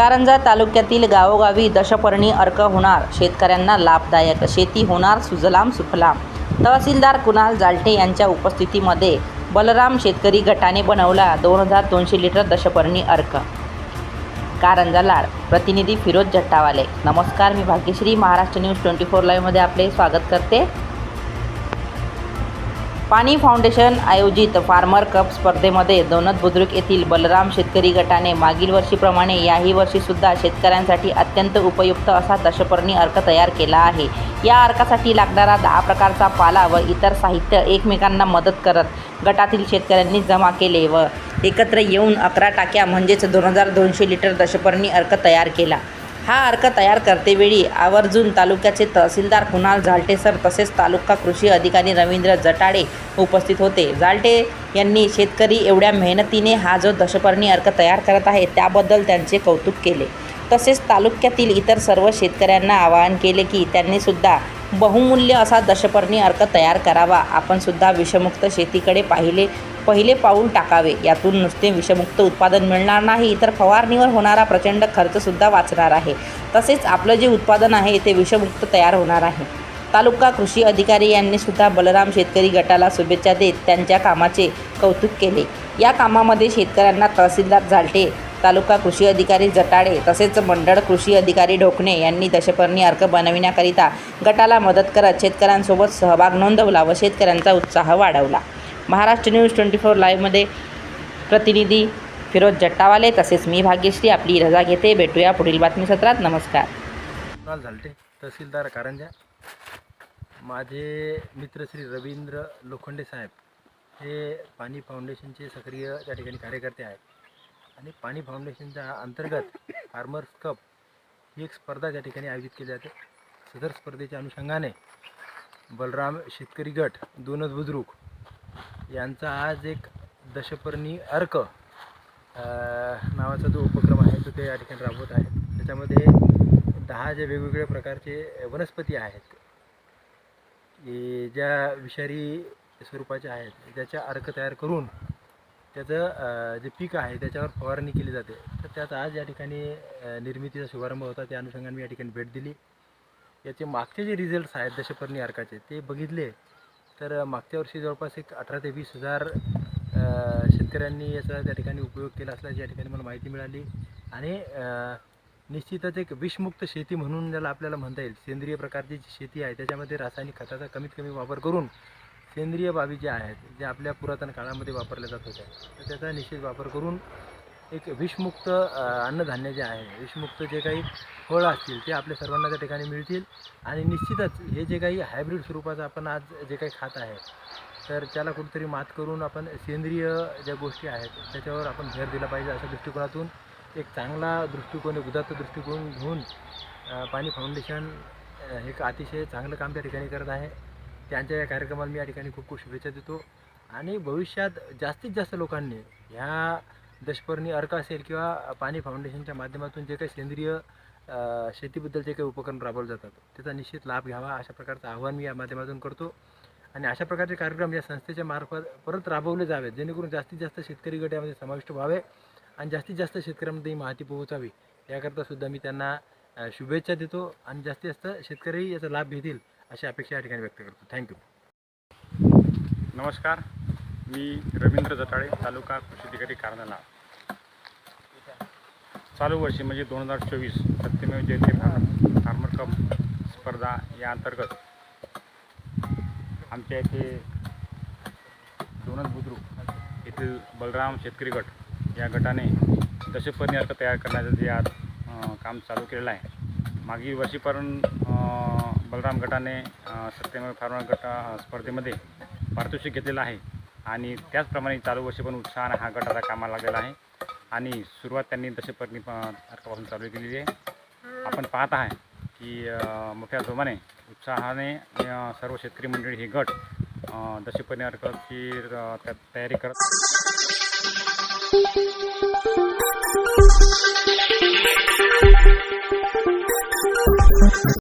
कारंजा तालुक्यातील गावोगावी दशपर्णी अर्क होणार. शेतकऱ्यांना लाभदायक शेती होणार सुजलाम सुफलाम. तहसीलदार कुणाल जालटे यांच्या उपस्थितीमध्ये बलराम शेतकरी गटाने बनवला दोन हजार दोनशे लिटर दशपर्णी अर्क. कारंजा लाड प्रतिनिधी फिरोज जट्टावाले. नमस्कार मी Bhagyashree. Maharashtra news twenty four लाईव्हमध्ये आपले स्वागत करते. पाणी फाउंडेशन आयोजित फार्मर कप स्पर्धेमध्ये दोनद बुद्रुक येथील बलराम शेतकरी गटाने मागील वर्षीप्रमाणे याही वर्षीसुद्धा शेतकऱ्यांसाठी अत्यंत उपयुक्त असा दशपर्णी अर्क तयार केला आहे. या अर्कासाठी लागणारा दहा प्रकारचा पाला व इतर साहित्य एकमेकांना मदत करत गटातील शेतकऱ्यांनी जमा केले व एकत्र येऊन अकरा टाक्या म्हणजेच दोन हजार दोनशे लिटर दशपर्णी अर्क तयार केला. हा अर्क तयार करतेवेळी आवर्जून तालुक्याचे तहसीलदार कुणाल झालटे सर तसेच तालुका कृषी अधिकारी रवींद्र जटाडे उपस्थित होते. जालटे यांनी शेतकरी एवढ्या मेहनतीने हा जो दशपर्णी अर्क तयार करत आहे त्याबद्दल त्यांचे कौतुक केले. तसेच तालुक्यातील इतर सर्व शेतकऱ्यांना आवाहन केले की त्यांनीसुद्धा बहुमूल्य असा दशपर्णी अर्क तयार करावा. आपणसुद्धा विषमुक्त शेतीकडे पाहिले पहिले पाऊल टाकावे. यातून नुसते विषमुक्त उत्पादन मिळणार नाही तर फवारणीवर होणारा प्रचंड खर्चसुद्धा वाचणार आहे. तसेच आपलं जे उत्पादन आहे ते विषमुक्त तयार होणार आहे. तालुका कृषी अधिकारी यांनी सुद्धा बलराम शेतकरी गटाला शुभेच्छा देत त्यांच्या कामाचे कौतुक केले. या कामामध्ये शेतकऱ्यांना तहसीलदार झालटे तालुका कृषी अधिकारी जटाडे तसेच मंडळ कृषी अधिकारी ढोकणे यांनी दशपर्णी अर्क बनविण्याकरिता गटाला मदत करत शेतकऱ्यांसोबत सहभाग नोंदवला व शेतकऱ्यांचा उत्साह वाढवला. महाराष्ट्र न्यूज ट्वेंटी फोर लाईव्हमध्ये प्रतिनिधी फिरोज जट्टावाले तसेच मी भाग्यश्री आपली रजा घेते. भेटूया पुढील बातमी सत्रात नमस्कार. कुणाल झालटे तहसीलदार कारंजा. माझे मित्र श्री रवींद्र लोखंडे साहेब हे पाणी फाउंडेशनचे सक्रिय त्या ठिकाणी कार्यकर्ते आहेत. आणि पाणी फाउंडेशनच्या अंतर्गत फार्मर्स कप ही एक स्पर्धा त्या ठिकाणी आयोजित केली जाते. सदर स्पर्धेच्या अनुषंगाने बलराम शेतकरी गट दोनच बुजरुक यांचा आज एक दशपर्णी अर्क नावाचा जो उपक्रम आहे तो ते या ठिकाणी राबवत आहे त्याच्यामध्ये दहा जे वेगवेगळ्या प्रकारचे वनस्पती आहेत की ज्या विषारी स्वरूपाच्या आहेत ज्याच्या अर्क तयार करून त्याचं जे पीक आहे त्याच्यावर फवारणी केली जाते. तर त्याचा आज या ठिकाणी निर्मितीचा शुभारंभ होता. त्या अनुषंगाने मी या ठिकाणी भेट दिली. याचे मागचे जे रिझल्ट्स आहेत दशपर्णी अर्काचे ते बघितले. तर मागच्या वर्षी जवळपास एक अठरा ते वीस हजार शेतकऱ्यांनी याचा त्या ठिकाणी उपयोग केला असल्याची या ठिकाणी मला माहिती मिळाली. आणि निश्चितच एक विषमुक्त शेती म्हणून ज्याला आपल्याला म्हणता येईल सेंद्रिय प्रकारची जी शेती आहे त्याच्यामध्ये रासायनिक खताचा कमीत कमी वापर करून सेंद्रिय बाबी ज्या आहेत ज्या आपल्या पुरातन काळामध्ये वापरल्या जात होत्या तर त्याचा निश्चित वापर करून एक विषमुक्त अन्नधान्य जे आहे विषमुक्त जे काही फळं असतील ते आपल्या सर्वांना त्या ठिकाणी मिळतील. आणि निश्चितच हे जे काही हायब्रिड स्वरूपाचं आपण आज जे काही खात आहे तर त्याला कुठेतरी मात करून आपण सेंद्रिय ज्या गोष्टी आहेत त्याच्यावर आपण भर दिला पाहिजे अशा दृष्टिकोनातून. एक चांगला दृष्टिकोन एक उदात्त दृष्टिकोन घेऊन पाणी फाउंडेशन हे एक अतिशय चांगलं काम त्या ठिकाणी करत आहे. त्यांच्या या कार्यक्रमाला मी या ठिकाणी खूप खूप शुभेच्छा देतो. आणि भविष्यात जास्तीत जास्त लोकांनी ह्या दशपर्णी अर्क असेल किंवा पाणी फाउंडेशनच्या माध्यमातून जे काही सेंद्रिय शेतीबद्दल जे काही उपक्रम राबवले जातात त्याचा निश्चित लाभ घ्यावा अशा प्रकारचं आव्हान मी या माध्यमातून करतो. आणि अशा प्रकारचे कार्यक्रम या संस्थेच्या मार्फत परत राबवले जावेत जेणेकरून जास्तीत जास्त शेतकरी गट यामध्ये समाविष्ट व्हावे आणि जास्तीत जास्त शेतकऱ्यांमध्ये ही माहिती पोहोचावी. याकरता सुद्धा मी त्यांना शुभेच्छा देतो आणि जास्तीत जास्त शेतकरी याचा लाभ घेतील अशी अपेक्षा या ठिकाणी व्यक्त करतो. थँक्यू. नमस्कार. मी रवींद्र जटाळे तालुका कृषी अधिकारी कारणाला. चालू वर्षी म्हणजे दोन हजार चोवीस सत्यमेव जयते भारत फार्मर कप स्पर्धा या अंतर्गत आमच्या येथे दोनच बुद्रुक येथील बलराम शेतकरी गट या गटाने दशपर्णी अर्क तयार करण्याचं जे आज काम चालू केलेलं आहे. मागील वर्षीपर्यंत बलराम गटाने सत्यमेव फार्मर गट स्पर्धेमध्ये पारितोषिक घेतलेलं आहे. आणि त्याचप्रमाणे चालू वर्षी पण उत्साहाने हा गट आता कामाला लागलेला आहे. आणि सुरुवात त्यांनी दशपर्णी प- चालू केलेली आहे. आपण पाहत आहे की मोठ्या जोमाने उत्साहाने सर्व शेतकरी मंडळी हे गट दशपर्णी अर्काची त्या- तयारी करत